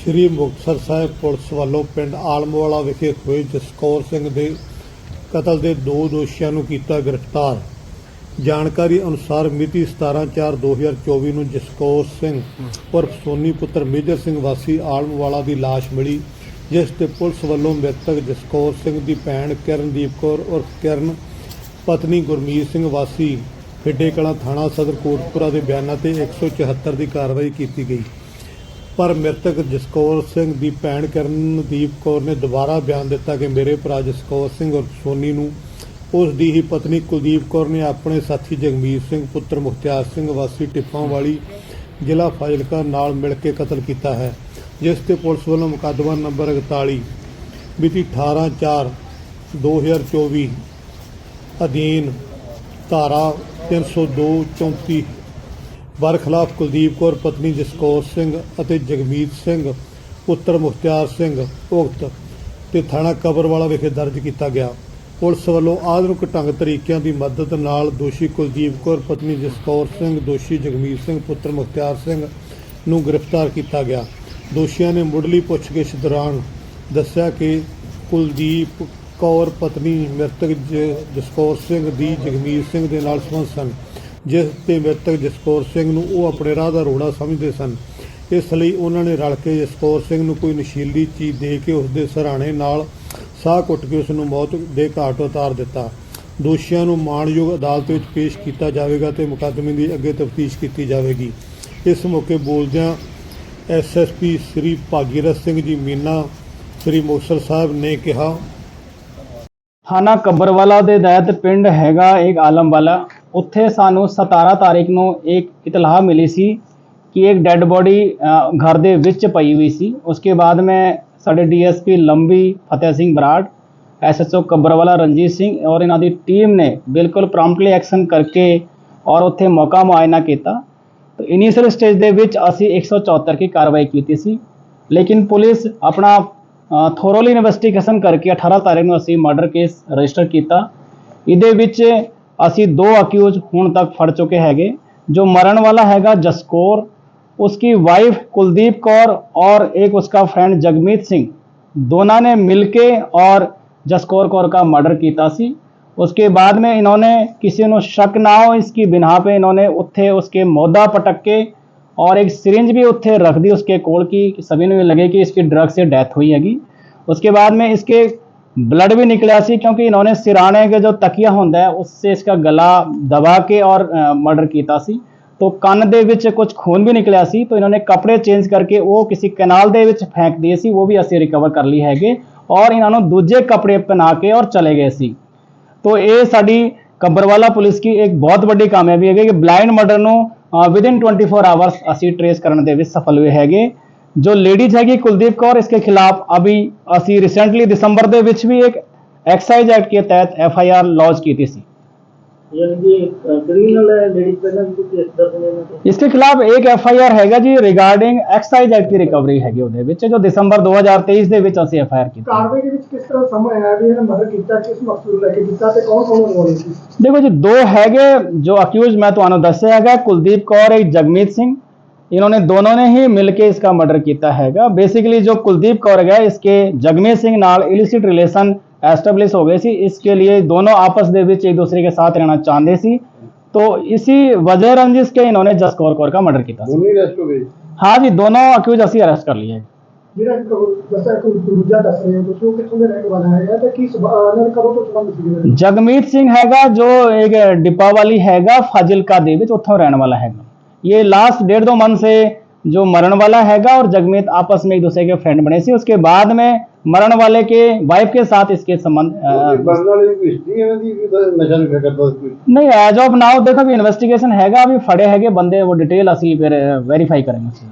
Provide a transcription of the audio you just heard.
ਸ੍ਰੀ Muktsar Sahib police ਵੱਲੋਂ ਪਿੰਡ ਆਲਮਵਾਲਾ ਵਿਖੇ ਹੋਏ ਜਸਕੌਰ ਸਿੰਘ ਦੇ ਕਤਲ ਦੇ ਦੋ ਦੋਸ਼ੀਆਂ ਨੂੰ ਕੀਤਾ ਗ੍ਰਿਫਤਾਰ। ਜਾਣਕਾਰੀ ਅਨੁਸਾਰ ਮਿਤੀ 17/4/2024 ਨੂੰ ਜਸਕੌਰ ਸਿੰਘ ਉਰਫ ਸੋਨੀ ਪੁੱਤਰ ਮੇਜਰ ਸਿੰਘ ਵਾਸੀ ਆਲਮਵਾਲਾ ਦੀ ਲਾਸ਼ ਮਿਲੀ, ਜਿਸ ਤੇ ਪੁਲਿਸ ਵੱਲੋਂ ਮ੍ਰਿਤਕ ਜਸਕੌਰ ਸਿੰਘ ਦੀ ਭੈਣ ਕਿਰਨਦੀਪ ਕੌਰ ਉਰਫ ਕਿਰਨ, ਪਤਨੀ ਗੁਰਮੀਤ ਸਿੰਘ ਵਾਸੀ ਫਿੱਡੇ ਕਲਾਂ ਥਾਣਾ ਸਦਰ ਕੋਟਪੁਰਾ ਦੇ ਬਿਆਨਾਂ ਤੇ 174 ਦੀ ਕਾਰਵਾਈ ਕੀਤੀ ਗਈ। ਪਰ ਮ੍ਰਿਤਕ ਜਸਕੌਰ ਸਿੰਘ ਦੀ ਭੈਣ ਕਰਨਦੀਪ ਕੌਰ ਨੇ ਦੁਬਾਰਾ ਬਿਆਨ ਦਿੱਤਾ ਕਿ ਮੇਰੇ ਭਰਾ ਜਸਕੌਰ ਸਿੰਘ ਔਰ ਸੋਨੀ ਨੂੰ ਉਸ ਦੀ ਹੀ ਪਤਨੀ ਕੁਲਦੀਪ ਕੌਰ ਨੇ ਆਪਣੇ ਸਾਥੀ ਜਗਮੀਤ ਸਿੰਘ, ਪੁੱਤਰ ਮੁਖਤਿਆਰ ਸਿੰਘ, ਵਾਸੀ ਟਿੱਪਾਂ ਵਾਲੀ ਜ਼ਿਲ੍ਹਾ ਫਾਜ਼ਿਲਕਾ ਨਾਲ ਮਿਲ ਕੇ ਕਤਲ ਕੀਤਾ ਹੈ, ਜਿਸ ਤੇ ਪੁਲਿਸ ਵੱਲੋਂ ਮੁਕੱਦਮਾ ਨੰਬਰ 41 ਮਿਤੀ 18/4/2024 ਅਧੀਨ ਧਾਰਾ 302 34 ਬਰਖਲਾਫ ਕੁਲਦੀਪ ਕੌਰ, ਪਤਨੀ ਜਸਕੌਰ ਸਿੰਘ ਅਤੇ ਜਗਮੀਤ ਸਿੰਘ, ਪੁੱਤਰ ਮੁਖਤਿਆਰ ਸਿੰਘ ਉਕਤ ਤੇ ਥਾਣਾ ਕਬਰਵਾਲਾ ਵਿਖੇ ਦਰਜ ਕੀਤਾ ਗਿਆ। ਪੁਲਿਸ ਵੱਲੋਂ ਆਧੁਨਿਕ ਢੰਗ ਤਰੀਕਿਆਂ ਦੀ ਮਦਦ ਨਾਲ ਦੋਸ਼ੀ ਕੁਲਦੀਪ ਕੌਰ, ਪਤਨੀ ਜਸਕੌਰ ਸਿੰਘ, ਦੋਸ਼ੀ ਜਗਮੀਤ ਸਿੰਘ, ਪੁੱਤਰ ਮੁਖਤਿਆਰ ਸਿੰਘ ਨੂੰ ਗ੍ਰਿਫਤਾਰ ਕੀਤਾ ਗਿਆ। ਦੋਸ਼ੀਆਂ ਨੇ ਮੁੱਢਲੀ ਪੁੱਛਗਿੱਛ ਦੌਰਾਨ ਦੱਸਿਆ ਕਿ ਕੁਲਦੀਪ ਕੌਰ, ਪਤਨੀ ਮ੍ਰਿਤਕ ਜ- ਜਸਕੌਰ ਸਿੰਘ ਦੀ ਜਗਮੀਤ ਸਿੰਘ ਦੇ ਨਾਲ ਸੰਬੰਧ ਸਨ। ਜਿਸ ਤੇ ਮ੍ਰਿਤਕ ਜਸਕੌਰ ਸਿੰਘ ਨੂੰ ਉਹ ਆਪਣੇ ਰਾਹ ਦਾ ਰੋੜਾ ਸਮਝਦੇ ਸਨ। ਇਸ ਲਈ ਉਹਨਾਂ ਨੇ ਰਲ ਕੇ ਜਸਕੌਰ ਸਿੰਘ ਨੂੰ ਕੋਈ ਨਸ਼ੀਲੀ ਚੀਜ਼ ਦੇ ਕੇ ਉਸ ਦੇ ਸਰਾਣੇ ਨਾਲ ਸਾਹ ਕੁੱਟ ਕੇ ਉਸ ਨੂੰ ਮੌਤ ਦੇ ਘਾਟ ਉਤਾਰ ਦਿੱਤਾ। ਦੋਸ਼ੀਆਂ ਨੂੰ ਮਾਣਯੋਗ ਅਦਾਲਤ ਵਿੱਚ ਪੇਸ਼ ਕੀਤਾ ਜਾਵੇਗਾ ਤੇ ਮੁਕੱਦਮੇ ਦੀ ਅੱਗੇ ਤਫਤੀਸ਼ ਕੀਤੀ ਜਾਵੇਗੀ। ਇਸ ਮੌਕੇ ਬੋਲਦਿਆਂ ਐਸਐਸਪੀ ਸ੍ਰੀ ਭਾਗੀਰਥ ਸਿੰਘ ਜੀ ਮੀਨਾ, ਸ੍ਰੀ ਮੁਕਤਸਰ ਸਾਹਿਬ ਨੇ ਕਿਹਾ ਥਾਣਾ ਕੱਬਰਵਾਲਾ ਦੇ ਦੈਤ ਪਿੰਡ ਹੈਗਾ ਇੱਕ ਆਲਮਵਾਲਾ ਉੱਥੇ ਸਾਨੂੰ 17 ਤਾਰੀਖ ਨੂੰ ਇੱਕ ਇਤਲਾਹ ਮਿਲੀ ਸੀ ਕਿ ਇੱਕ ਡੈੱਡ ਬੋਡੀ ਘਰ ਦੇ ਵਿੱਚ ਪਈ ਹੋਈ ਸੀ। ਉਸਕੇ ਬਾਅਦ ਮੈਂ ਸਾਡੇ ਡੀਐਸਪੀ ਲੰਬੀ ਫਤਿਹ ਸਿੰਘ ਬਰਾੜ, ਐਸਐਚਓ ਕੱਬਰਵਾਲਾ ਰਣਜੀਤ ਸਿੰਘ ਔਰ ਇਹਨਾਂ ਦੀ ਟੀਮ ਨੇ ਬਿਲਕੁਲ ਪ੍ਰੋਮਪਟਲੀ ਐਕਸ਼ਨ ਕਰਕੇ ਔਰ ਉੱਥੇ ਮੌਕਾ ਮੁਆਇਨਾ ਕੀਤਾ। ਤਾਂ ਇਨੀਸ਼ੀਅਲ ਸਟੇਜ ਦੇ ਵਿੱਚ ਅਸੀਂ 174 ਕੀ ਕਾਰਵਾਈ ਕੀਤੀ ਸੀ। ਲੇਕਿਨ ਪੁਲਿਸ ਆਪਣਾ ਥੋਰੋਲੀ ਇਨਵੈਸਟੀਗੇਸ਼ਨ ਕਰਕੇ 18 ਤਾਰੀਖ ਨੂੰ ਅਸੀਂ ਮਰਡਰ ਕੇਸ ਰਜਿਸਟਰ ਕੀਤਾ ਇਹਦੇ ਵਿੱਚ ਅਸੀਂ ਦੋ ਅਕਿਊਜ਼ ਹੁਣ ਤੱਕ ਫੜ ਚੁੱਕੇ ਹੈਗੇ ਜੋ ਮਰਨ ਵਾਲਾ ਹੈਗਾ ਜਸਕੌਰ उसकी वाइफ कुलदीप कौर और एक उसका फ्रेंड जगमीत सिंह दोनों ने मिलके और जसकौर कौर का मर्डर ਕੀਤਾ ਸੀ उसके बाद में इन्होंने किसी ਨੂੰ ਸ਼ੱਕ ਨਾ ਹੋ इसकी बिना पे इन्होंने ਉੱਥੇ उसके ਮੋਢਾ पटक के और एक सिरिंज भी ਉੱਥੇ रख दी उसके कोल की कि सभी ने लगे कि इसकी ड्रग से डेथ हुई हैगी उसके बाद में इसके ब्लड भी निकला सी क्योंकि इन्होंने सिराने के जो तकिया ਹੁੰਦਾ है उससे इसका गला दबा के और मर्डर ਕੀਤਾ ਸੀ ਤੋ ਕੰਨ ਦੇ ਵਿੱਚ ਕੁਝ ਖੂਨ ਵੀ ਨਿਕਲਿਆ ਸੀ ਤੋ ਇਹਨਾਂ ਨੇ ਕੱਪੜੇ ਚੇਂਜ ਕਰਕੇ ਉਹ ਕਿਸੇ ਕਨਾਲ ਦੇ ਵਿੱਚ ਫੈਂਕ ਦਿਏ ਸੀ ਉਹ ਵੀ ਅਸੀਂ ਰਿਕਵਰ ਕਰ ਲਈ ਹੈਗੇ ਔਰ ਇਹਨਾਂ ਨੂੰ ਦੂਜੇ ਕੱਪੜੇ ਪਹਿਨਾ ਕੇ ਔਰ ਚਲੇ ਗਏ ਸੀ ਤੋ ਇਹ ਸਾਡੀ ਕੰਬਰਵਾਲਾ ਪੁਲਿਸ ਦੀ ਇੱਕ ਬਹੁਤ ਵੱਡੀ ਕਾਮਯਾਬੀ ਹੈਗੀ ਕਿ ਬਲਾਈਂਡ ਮਰਡਰ ਨੂੰ ਵਿਦ ਇਨ 24 ਆਵਰਸ ਅਸੀਂ ਟ੍ਰੇਸ ਕਰਨ ਦੇ ਵਿੱਚ ਸਫਲ ਹੋਏ ਹੈਗੇ। ਜੋ ਲੇਡੀਜ਼ ਹੈਗੀ ਕੁਲਦੀਪ ਕੌਰ, ਇਸਕੇ ਖਿਲਾਫ ਅਭੀ ਅਸੀਂ ਰੀਸੈਂਟਲੀ ਦਿਸੰਬਰ ਦੇ ਵਿੱਚ ਵੀ ਇੱਕ ਐਕਸਾਈਜ਼ ਐਕਟ ਕੇ ਤਹਿਤ ਐਫ ਆਈ ਆਰ ਲੌਂਚ ਕੀਤੀ ਸੀ। यानी कि क्रिमिनल है लेडीज पहले भी कुछ दस दिन में ਇਸਕੇ ਖਿਲਾਫ ਇੱਕ ਐਫ ਆਈ ਆਰ ਹੈਗਾ ਜੀ ਰਿਗਾਰਡਿੰਗ ਐਕਸਾਈਜ਼ ਐਕਟ ਦੀ ਰਿਕਵਰੀ ਹੈਗੀ ਉਹਦੇ ਵਿੱਚ ਜੋ ਦਸੰਬਰ 2023 ਦੇ ਵਿੱਚ ਅਸੀਂ ਐਫ ਆਈ ਆਰ ਕੀਤੀ ਕਾਰਵਾਈ ਦੇ ਵਿੱਚ ਕਿਸ ਤਰ੍ਹਾਂ ਸਮਝ ਆਇਆ ਵੀ ਇਹਨੇ ਮਰਡਰ ਕੀਤਾ ਕਿਸ ਮਕਸਦ ਨੂੰ ਲੈ ਕੇ ਕੀਤਾ ਤੇ ਕੌਣ ਕੌਣ ਇਨਵੋਲਵ ਸੀ ਦੇਖੋ ਜੀ ਦੋ ਹੈਗੇ ਜੋ ਅਕਿਊਜ਼ ਮੈਂ ਤੁਹਾਨੂੰ ਦੱਸਿਆ ਹੈਗਾ ਕੁਲਦੀਪ ਕੌਰ ਇੱਕ ਜਗਮੀਤ ਸਿੰਘ इन्होंने दोनों ने ही मिलके इसका मर्डर किया हैगा बेसिकली जो कुलदीप कौर है इसके जगमीत सिंह नाल इलिसिट रिलेशन एस्टेब्लिश हो गई थी इसके लिए दोनों आपस के बीच एक दूसरे के साथ रहना चाहते सी। तो इसी वजह रंजिश के इन्होंने जसकौर कौर का मर्डर किया हाँ जी दोनों अक्यूज असी अरेस्ट कर लिए जगमीत सिंह हैगा जो एक डिपावाली हैगा फाजिल का देवी उतों रहने वाला हैगा। ये लास्ट डेढ़ दो मंथ से जो मरण वाला हैगा और जगमीत आपस में एक दूसरे के फ्रेंड बने। से उसके बाद में मरण वाले के वाइफ के साथ इसके संबंध नहीं एज ऑफ़ नाउ देखो अभी इन्वेस्टिगेशन हैगा अभी फड़े हैगे बंदे वो डिटेल असली वेरीफाई करेंगे।